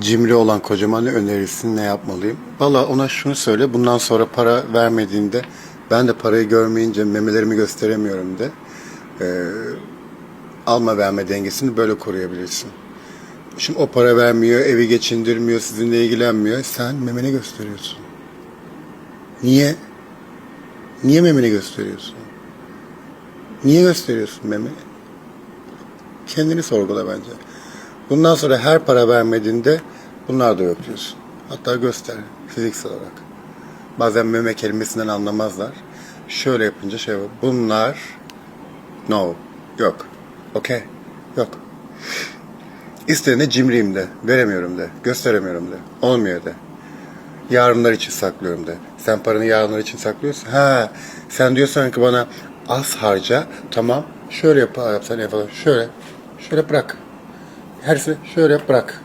cimri olan kocama ne önerirsin, ne yapmalıyım? Valla ona şunu söyle, bundan sonra para vermediğinde, ben de parayı görmeyince memelerimi gösteremiyorum de. Ee, alma verme dengesini böyle koruyabilirsin. Şimdi o para vermiyor, evi geçindirmiyor, sizinle ilgilenmiyor. Sen memeni gösteriyorsun. Niye? Niye memeni gösteriyorsun? Niye gösteriyorsun memeni? Kendini sorgula bence. Bundan sonra her para vermediğinde bunlar da yok diyorsun. Hatta göster fiziksel olarak. Bazen meme kelimesinden anlamazlar. Şöyle yapınca şey var. Bunlar no. Yok. Okey. Yok. İstediğine cimriyim de. Veremiyorum de. Gösteremiyorum de. Olmuyor de. Yarınlar için saklıyorum de. Sen paranı yarınlar için saklıyorsun. Ha, sen diyorsan ki bana az harca. Tamam. Şöyle yap, yap sen yapalım. Şöyle. Şöyle bırak. Her şey şöyle bırak.